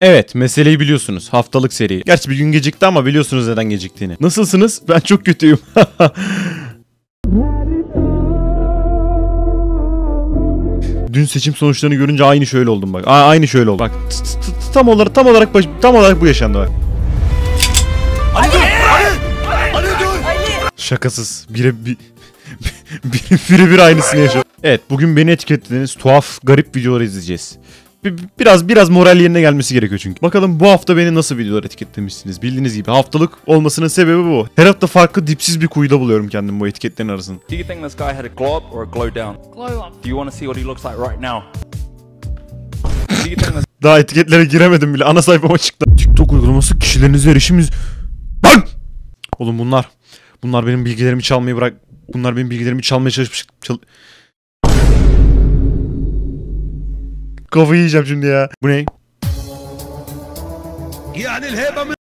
Evet meseleyi biliyorsunuz haftalık seri. Gerçi bir gün gecikti ama biliyorsunuz neden geciktiğini. Nasılsınız? Ben çok kötüyüm. Dün seçim sonuçlarını görünce aynı şöyle oldum bak. A- aynı şöyle oldu. Bak tam olarak tam olarak baş- tam olarak bu yaşandı bak. Şakasız. Bire bir bire, bire bir aynısını yaşadım. Evet bugün beni etiketlediğiniz tuhaf garip videolar izleyeceğiz. Bir- biraz biraz moral yerine gelmesi gerekiyor çünkü. Bakalım bu hafta beni nasıl videolar etiketlemişsiniz. Bildiğiniz gibi haftalık olmasının sebebi bu. Her hafta farklı dipsiz bir kuyuda buluyorum kendimi bu etiketlerin arasında. Do you think this guy had a glow up or a glow down? Glow up. Do you want to see what he looks like right now? Do you think this Daha etiketlere giremedim bile. Ana sayfama çıktı. TikTok uygulaması kişilerinize erişimiz... Lan! Oğlum bunlar. Bunlar benim bilgilerimi çalmayı bırak. Bunlar benim bilgilerimi çalmaya çalışmış. Çal... Kafayı yiyeceğim şimdi ya. Bu ne?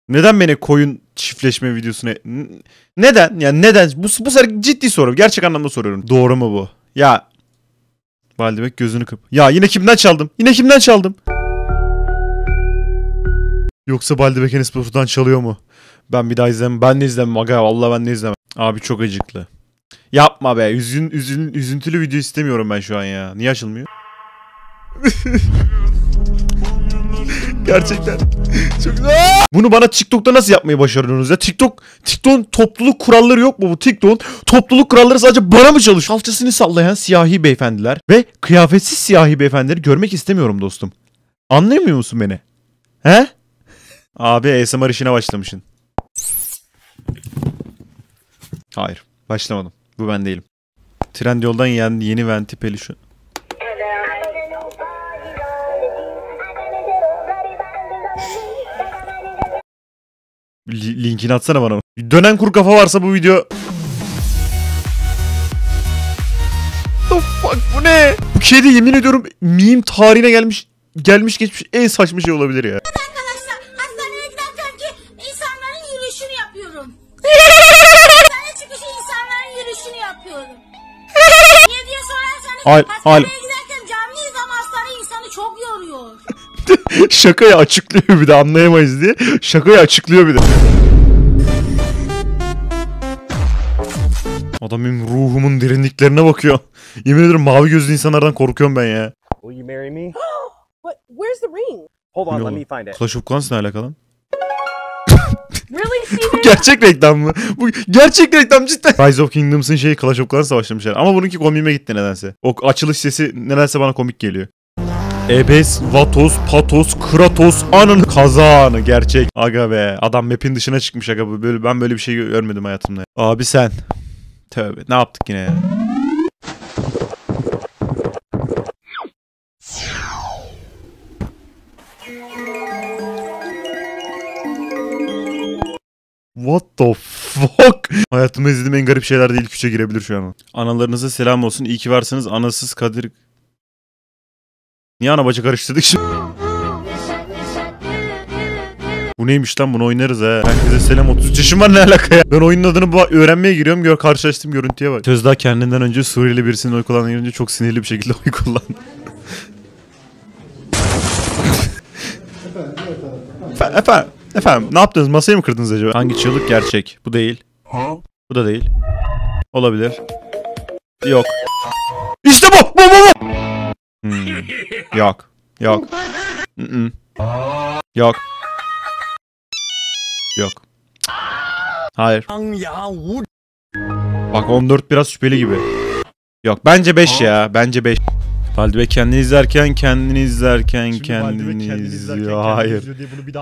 Neden beni koyun çiftleşme videosuna... Neden? Yani neden? Bu, bu sefer ciddi soru. Gerçek anlamda soruyorum. Doğru mu bu? Ya... Valdebek gözünü kıp. Ya yine kimden çaldım? Yine kimden çaldım? Yoksa Baldebek Enes Batur'dan çalıyor mu? Ben bir daha izlemem. Ben de izlemem. Aga vallahi ben de izlemem. Abi çok acıklı. Yapma be. Üzün, üzün, üzüntülü video istemiyorum ben şu an ya. Niye açılmıyor? Gerçekten. Çok... Bunu bana TikTok'ta nasıl yapmayı başarıyorsunuz ya? TikTok, TikTok'un topluluk kuralları yok mu bu? TikTok'un topluluk kuralları sadece bana mı çalışıyor? Kalçasını sallayan siyahi beyefendiler ve kıyafetsiz siyahi beyefendileri görmek istemiyorum dostum. Anlayamıyor musun beni? He? Abi ASMR işine başlamışsın. Hayır. Başlamadım. Bu ben değilim. Trendyol'dan yeni, yeni Venti Peluşu. Li- linkini atsana bana. Dönen kuru kafa varsa bu video... The fuck bu ne? Bu kedi yemin ediyorum meme tarihine gelmiş gelmiş geçmiş en saçma şey olabilir ya. Arkadaşlar hastaneye giderken ki insanların yürüyüşünü yapıyorum. Hastane çıkışı insanların yürüyüşünü yapıyorum. Niye diye sorarsanız Hayır, hastaneye giderken canlı izlem hastane insanı çok yoruyor. Şakayı açıklıyor bir de anlayamayız diye. Şakayı açıklıyor bir de. Adam benim ruhumun derinliklerine bakıyor. Yemin ederim mavi gözlü insanlardan korkuyorum ben ya. Will you marry me? What? Where's the ring? Hold on, let me find it. Clash of Clans ne alakalı? Really, Steven? gerçek reklam mı? Bu gerçek reklam cidden. Rise of Kingdoms'ın şeyi Clash of Clans'la başlamışlar. Ama bununki komiğime gitti nedense. O açılış sesi nedense bana komik geliyor. Ebes, Vatos, Patos, Kratos, anın kazanı gerçek. Aga be adam map'in dışına çıkmış aga bu böyle ben böyle bir şey görmedim hayatımda. Abi sen. Tövbe ne yaptık yine ya? What the fuck? Hayatımda izlediğim en garip şeyler değil küçe girebilir şu an. Analarınıza selam olsun. İyi ki varsınız. Anasız Kadir... Niye ana karıştırdık şimdi? Bu neymiş lan bunu oynarız ha. Herkese selam 33 yaşım var ne alaka ya. Ben oyunun adını öğrenmeye giriyorum. Gör karşılaştığım görüntüye bak. Söz daha kendinden önce Suriyeli birisinin oy kullandığını çok sinirli bir şekilde oy kullandı. Efendim, efendim, efendim ne yaptınız? Masayı mı kırdınız acaba? Hangi çığlık gerçek? Bu değil. Bu da değil. Olabilir. Yok. İşte bu! Bu bu bu! Hmm. Yok. Yok. Mm-mm. Yok. Yok. Hayır. Bak 14 biraz şüpheli gibi. Yok bence 5 ya. Bence 5. Valide kendini izlerken kendini izlerken kendini, izliyor. Hayır.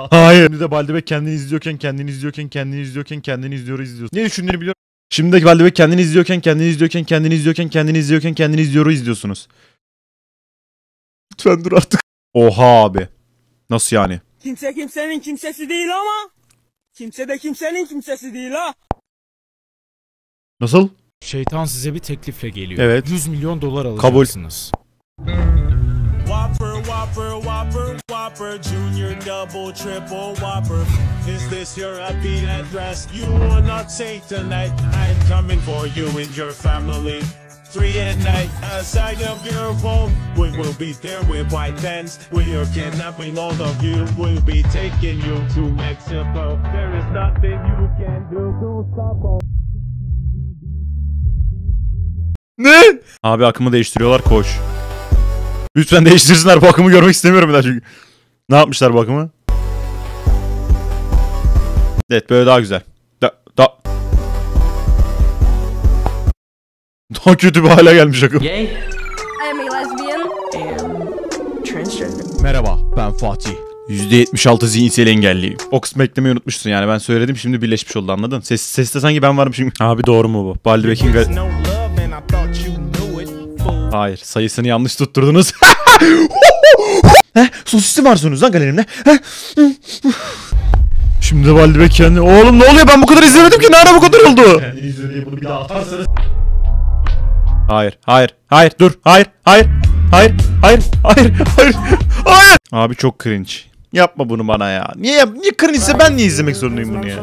Hayır. Şimdi de Baldebek kendini izliyorken kendini izliyorken kendini izliyorken kendini izliyor izliyor. Ne düşündüğünü biliyorum. Şimdi de Baldebek kendini izliyorken kendini izliyorken kendini izliyorken kendini izliyorken kendini izliyor izliyorsunuz. Lütfen dur artık. Oha abi. Nasıl yani? Kimse kimsenin kimsesi değil ama kimse de kimsenin kimsesi değil ha. Nasıl? Şeytan size bir teklifle geliyor. Evet. 100 milyon dolar Kabul. alacaksınız. Whopper, Whopper, Whopper, Whopper, Junior, Double, Triple, Whopper. Is this your happy address? You will not say tonight. I'm coming for you and your family. Three at night, outside of your home. We will be there with white tents. We are kidnapping all of you. We'll be taking you to Mexico. There is nothing you can do to stop us. Ne? Abi akımı değiştiriyorlar koş. Lütfen değiştirsinler bu akımı görmek istemiyorum daha çünkü. Ne yapmışlar bu akımı? Evet böyle daha güzel. Daha kötü bir hale gelmiş akım. I am a lesbian. Merhaba ben Fatih. %76 zihinsel engelliyim. O kısmı eklemeyi unutmuşsun yani ben söyledim şimdi birleşmiş oldu anladın? Ses, seste sanki ben varım şimdi. Abi doğru mu bu? Baldebek'in ga- No love, and I thought you knew it. Fool. Hayır sayısını yanlış tutturdunuz. Heh, sosisli var sonunuz lan galerimde. Heh. Şimdi de Baldebek kendi... Oğlum ne oluyor ben bu kadar izlemedim ki nerede bu kadar oldu? Hayır, hayır, hayır, dur, hayır, hayır, hayır, hayır, hayır, hayır, hayır. Abi çok cringe. Yapma bunu bana ya. Niye yap? Niye cringe ise ben niye izlemek zorundayım bunu ya?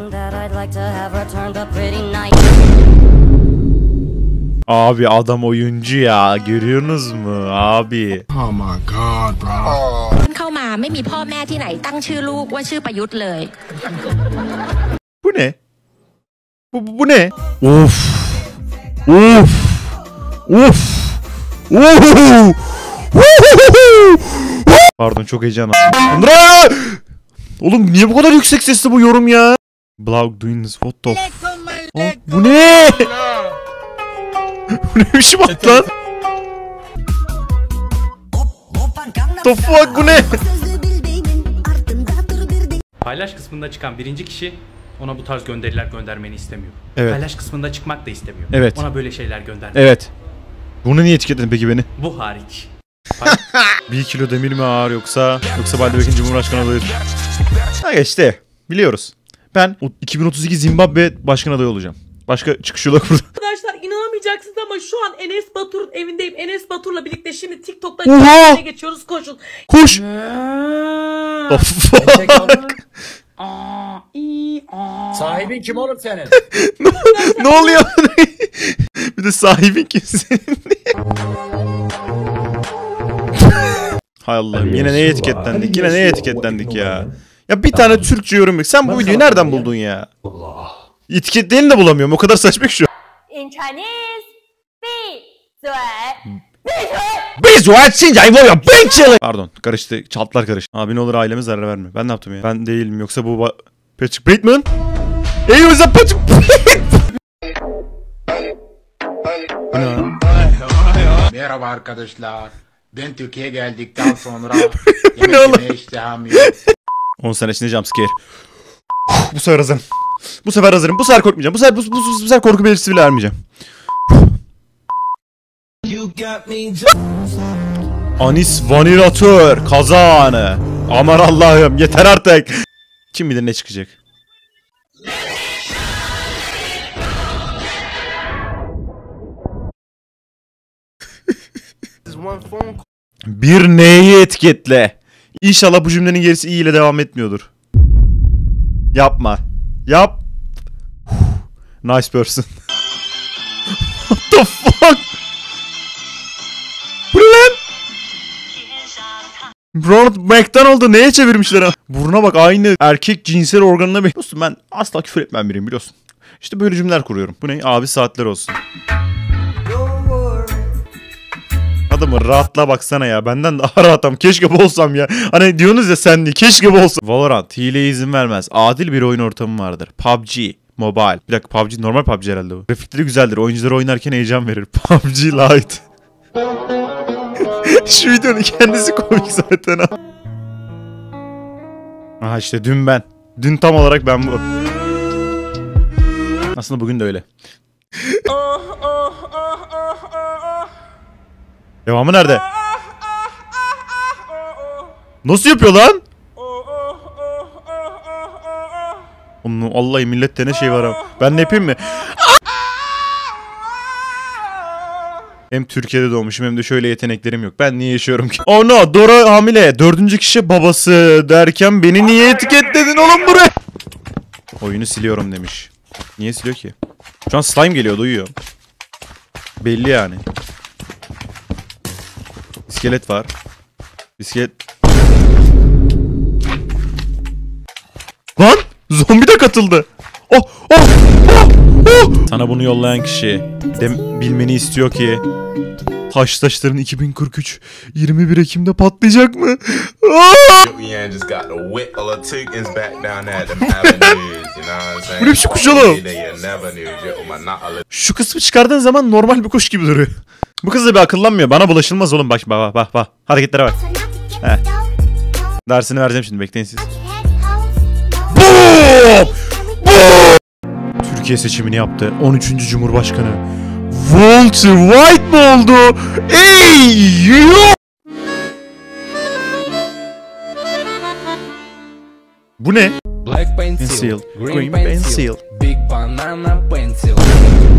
Abi adam oyuncu ya. Görüyorsunuz mu abi? เข้ามาไม่มีพ่อแม่ที่ไหนตั้งชื่อลูกว่าชื่อประยุทธ์เลย Bu ne? Bu, bu, bu ne? Of. Of. Of. Pardon çok heyecanlandım. Oğlum niye bu kadar yüksek sesli bu yorum ya? Blog doing this what the Aa, Bu ne? bu ne biçim at lan? The fuck bu ne? Paylaş kısmında çıkan birinci kişi ona bu tarz gönderiler göndermeni istemiyor. Evet. Paylaş kısmında çıkmak da istemiyor. Evet. Ona böyle şeyler gönderme. Evet. Bunu niye etiketledin peki beni? Bu hariç. Bir kilo demir mi ağır yoksa yoksa Baldebek'in Cumhurbaşkanı adayı? Ha işte biliyoruz. Ben o 2032 Zimbabwe başkan adayı olacağım. Başka çıkış yolu yok burada. Arkadaşlar inanamayacaksınız ama şu an Enes Batur'un evindeyim. Enes Batur'la birlikte şimdi TikTok'ta Oha! geçiyoruz. Koşun. Koş. The fuck? Sahibin kim oğlum senin? ne oluyor? bir de sahibin kimsin? Hay Allah'ım yine neye etiketlendik? Yine neye etiketlendik ya? Ya bir tane Türkçe yorum yok. Sen bu videoyu nereden buldun ya? Etiketlerini de bulamıyorum. O kadar saçma ki şu. In Chinese, 闭嘴。Biz bu ya ben çığlık. Pardon karıştı çaltlar karıştı. Abi ne olur aileme zarar verme. Ben ne yaptım ya? Ben değilim yoksa bu ba- Patrick Bateman? Ey o yüzden Patrick Bu ne lan? Merhaba arkadaşlar. Ben Türkiye'ye geldikten sonra Bu ne oğlum? yemek yemeye iştahım yok. 10 sene içinde jumpscare. bu sefer hazırım. Bu sefer hazırım. Bu sefer korkmayacağım. Bu sefer, bu, bu, bu, bu sefer korku belirtisi bile vermeyeceğim. Anis vanilatör kazanı. Aman Allah'ım yeter artık. Kim bilir ne çıkacak. Bir neyi etiketle. İnşallah bu cümlenin gerisi iyi ile devam etmiyordur. Yapma. Yap. nice person. What the fuck? Ronald McDonald'ı neye çevirmişler ha? Buruna bak aynı erkek cinsel organına bir... Dostum ben asla küfür etmem biriyim biliyorsun. İşte böyle cümleler kuruyorum. Bu ne? Abi saatler olsun. Adamı rahatla baksana ya. Benden daha rahatam. Keşke olsam ya. Hani diyorsunuz ya sen de keşke olsam. Valorant hileye izin vermez. Adil bir oyun ortamı vardır. PUBG. Mobile. Bir dakika PUBG normal PUBG herhalde bu. Grafikleri güzeldir. Oyuncular oynarken heyecan verir. PUBG Lite. Şu videonun kendisi komik zaten ha. Aha işte dün ben. Dün tam olarak ben bu. Aslında bugün de öyle. Devamı nerede? Nasıl yapıyor lan? Oğlum Vallahi millette ne şey var ha. Ben ne yapayım mı? Hem Türkiye'de doğmuşum hem de şöyle yeteneklerim yok. Ben niye yaşıyorum ki? Oh no Dora hamile. Dördüncü kişi babası derken beni niye etiketledin oğlum buraya? Oyunu siliyorum demiş. Niye siliyor ki? Şu an slime geliyor duyuyor. Belli yani. İskelet var. İskelet... Lan! Zombi de katıldı. Oh! Oh! Oh! Sana bunu yollayan kişi dem bilmeni istiyor ki Taş taşların 2043 21 Ekim'de patlayacak mı? Aa! Yeah, just got the whip of the chickens back down there at them avenues, you know what I'm saying? Bu ne biçim kuş oğlum? They never knew you, my not a Şu kısmı çıkardığın zaman normal bir kuş gibi duruyor. Bu kız da bir akıllanmıyor. Bana bulaşılmaz oğlum. Bak bak bak bak. Hareketlere bak. Heh. Dersini vereceğim şimdi. Bekleyin siz. Türkiye seçimini yaptı. 13. Cumhurbaşkanı. Walter White mi oldu? Ey! yo! Bu ne? Black pencil, green, pencil. big banana pencil.